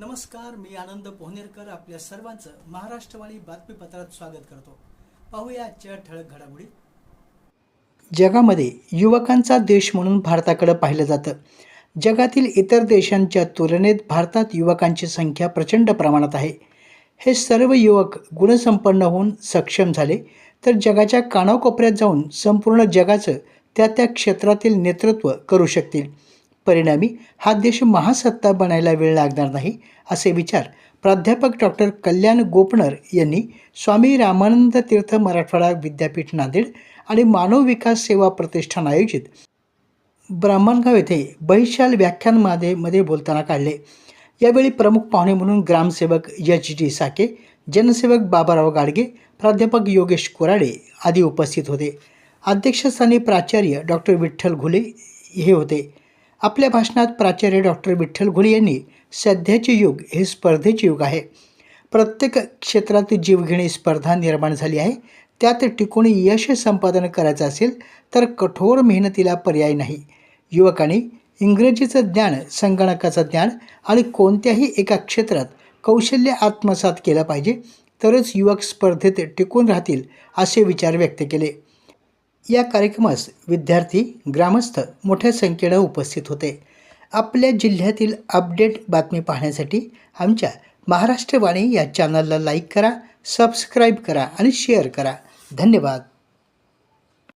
नमस्कार मी आनंद पोहनेरकर आपल्या सर्वांचं महाराष्ट्रवाणी बातमीपत्रात स्वागत करतो. पाहूया आजच्या ठळक घडामोडी. जगामध्ये युवकांचा देश म्हणून भारताकडे पाहिलं जातं. जगातील इतर देशांच्या तुलनेत भारतात युवकांची संख्या प्रचंड प्रमाणात आहे. हे सर्व युवक गुणसंपन्न होऊन सक्षम झाले तर जगाच्या कानाकोपऱ्यात जाऊन संपूर्ण जगाचं त्या त्या क्षेत्रातील नेतृत्व करू शकतील. परिणामी हा देश महासत्ता बनायला वेळ लागणार नाही असे विचार प्राध्यापक डॉक्टर कल्याण गोपणर यांनी स्वामी रामानंद तीर्थ मराठवाडा विद्यापीठ नांदेड आणि मानव विकास सेवा प्रतिष्ठान आयोजित ब्राह्मणगाव येथे बहिशाल व्याख्यानमालेमध्ये बोलताना काढले. यावेळी प्रमुख पाहुणे म्हणून ग्रामसेवक एच डी साके जनसेवक बाबाराव गाडगे प्राध्यापक योगेश कोराडे आदी उपस्थित होते. अध्यक्षस्थानी प्राचार्य डॉक्टर विठ्ठल घुले हे होते. आपल्या भाषणात प्राचार्य डॉक्टर विठ्ठल घुले यांनी सध्याचे युग हे स्पर्धेचे युग आहे. प्रत्येक क्षेत्रात जीवघेणी स्पर्धा निर्माण झाली आहे. त्यात टिकून यश संपादन करायचं असेल तर कठोर मेहनतीला पर्याय नाही. युवकांनी इंग्रजीचं ज्ञान संगणकाचं ज्ञान आणि कोणत्याही एका क्षेत्रात कौशल्य आत्मसात केलं पाहिजे तरच युवक स्पर्धेत टिकून राहतील असे विचार व्यक्त केले. या कार्यक्रमास विद्यार्थी ग्रामस्थ मोठ्या संख्येनं उपस्थित होते. आपल्या जिल्ह्यातील अपडेट बातमी पाहण्यासाठी आमच्या महाराष्ट्रवाणी या चॅनलला लाईक करा सबस्क्राईब करा आणि शेअर करा. धन्यवाद.